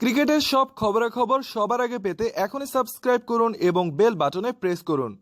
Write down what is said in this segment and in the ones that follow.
ক্রিকেটের সব খবরাখবর সবার আগে পেতে এখনই সাবস্ক্রাইব করুন এবং বেল বাটনে প্রেস করুন।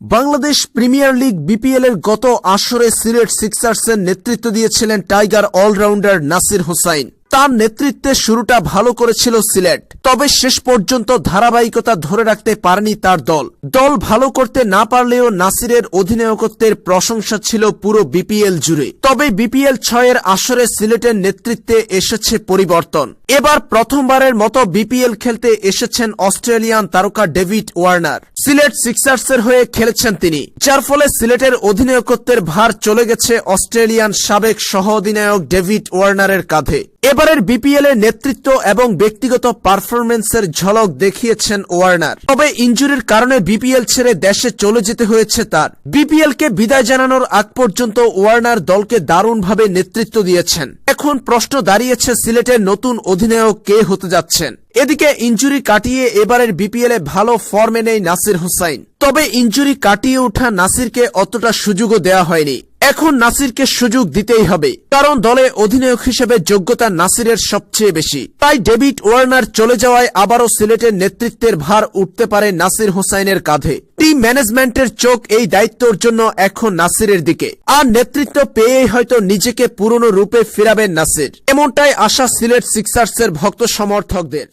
বাংলাদেশ প্রিমিয়ার লিগ বিপিএল এর গত আসরে সিলেট সিক্সার্সের নেতৃত্ব দিয়েছিলেন টাইগার অলরাউন্ডার নাসির হোসাইন। তার নেতৃত্বে শুরুটা ভালো করেছিল সিলেট। তবে শেষ পর্যন্ত ধারাবাহিকতা ধরে রাখতে পারেনি তার দল। দল ভালো করতে না পারলেও নাসিরের অধিনায়কত্বের প্রশংসা ছিল পুরো বিপিএল জুড়ে। তবে বিপিএল ছয়ের আসরে সিলেটের নেতৃত্বে এসেছে পরিবর্তন। এবার প্রথমবারের মতো বিপিএল খেলতে এসেছেন অস্ট্রেলিয়ান তারকা ডেভিড ওয়ার্নার। সিলেট সিক্সার্সের হয়ে খেলেছেন তিনি। যার ফলে সিলেটের অধিনায়কত্বের ভার চলে গেছে অস্ট্রেলিয়ান সাবেক সহ অধিনায়ক ডেভিড ওয়ার্নারের কাঁধে। এবারের বিপিএল এর নেতৃত্ব এবং ব্যক্তিগত পারফরমেন্সের ঝলক দেখিয়েছেন ওয়ার্নার। তবে ইঞ্জুরির কারণে বিপিএল ছেড়ে দেশে চলে যেতে হয়েছে তার। বিপিএল কে বিদায় জানানোর আগ পর্যন্ত ওয়ার্নার দলকে দারুণভাবে নেতৃত্ব দিয়েছেন। এখন প্রশ্ন দাঁড়িয়েছে সিলেটের নতুন অধিনায়ক কে হতে যাচ্ছেন। এদিকে ইঞ্জুরি কাটিয়ে এবারের বিপিএল এ ভালো ফর্মে নেই নাসির হুসাইন। তবে ইঞ্জুরি কাটিয়ে ওঠা নাসিরকে অতটা সুযোগও দেওয়া হয়নি। এখন নাসিরকে সুযোগ দিতেই হবে, কারণ দলে অধিনায়ক হিসেবে যোগ্যতা নাসিরের সবচেয়ে বেশি। তাই ডেভিড ওয়ার্নার চলে যাওয়ায় আবারও সিলেটের নেতৃত্বের ভার উঠতে পারে নাসির হোসাইনের কাঁধে। টিম ম্যানেজমেন্টের চোখ এই দায়িত্বর জন্য এখন নাসিরের দিকে। আর নেতৃত্ব পেয়েই হয়তো নিজেকে পুরনো রূপে ফিরাবেন নাসির। এমনটাই আশা সিলেট সিক্সার্সের ভক্ত সমর্থকদের।